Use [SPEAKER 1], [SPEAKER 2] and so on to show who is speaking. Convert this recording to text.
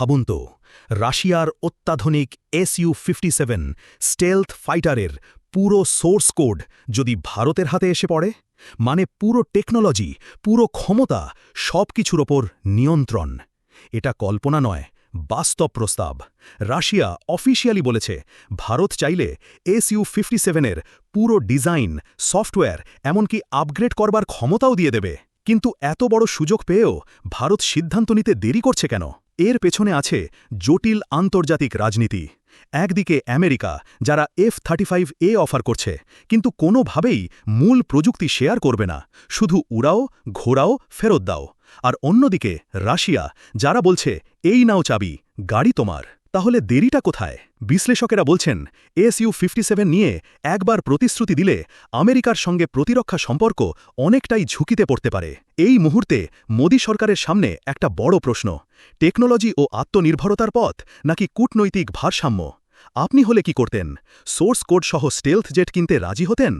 [SPEAKER 1] ভাবুন তো, রাশিয়ার অত্যাধুনিক S U fifty seven stealth ফাইটারের পুরো সোর্স কোড যদি ভারতের হাতে এসে পড়ে মানে পুরো টেকনোলজি, পুরো ক্ষমতা সব কিছুর ওপর নিয়ন্ত্রণ। এটা কল্পনা নয়, বাস্তব প্রস্তাব। রাশিয়া অফিসিয়ালি বলেছে, ভারত চাইলে এস ইউ ফিফটি সেভেনের পুরো ডিজাইন, সফটওয়্যার, এমনকি আপগ্রেড করবার ক্ষমতাও দিয়ে দেবে। কিন্তু এত বড় সুযোগ পেয়েও ভারত সিদ্ধান্ত নিতে দেরি করছে কেন? এর পেছনে আছে জটিল আন্তর্জাতিক রাজনীতি। একদিকে আমেরিকা, যারা F thirty five A offer করছে, কিন্তু কোনোভাবেই মূল প্রযুক্তি শেয়ার করবে না, শুধু উড়াও, ঘোরাও, ফেরত দাও। আর অন্যদিকে রাশিয়া, যারা বলছে, এই নাও চাবি, গাড়ি তোমার। তাহলে দেরিটা কোথায়? বিশ্লেষকেরা বলছেন এসইউ ফিফটি নিয়ে একবার প্রতিশ্রুতি দিলে আমেরিকার সঙ্গে প্রতিরক্ষা সম্পর্ক অনেকটাই ঝুঁকিতে পড়তে পারে। এই মুহূর্তে মোদী সরকারের সামনে একটা বড় প্রশ্ন, টেকনোলজি ও আত্মনির্ভরতার পথ নাকি কূটনৈতিক ভারসাম্য? আপনি হলে কি করতেন? সোর্স কোড সহ স্টেলথ জেট কিনতে রাজি হতেন?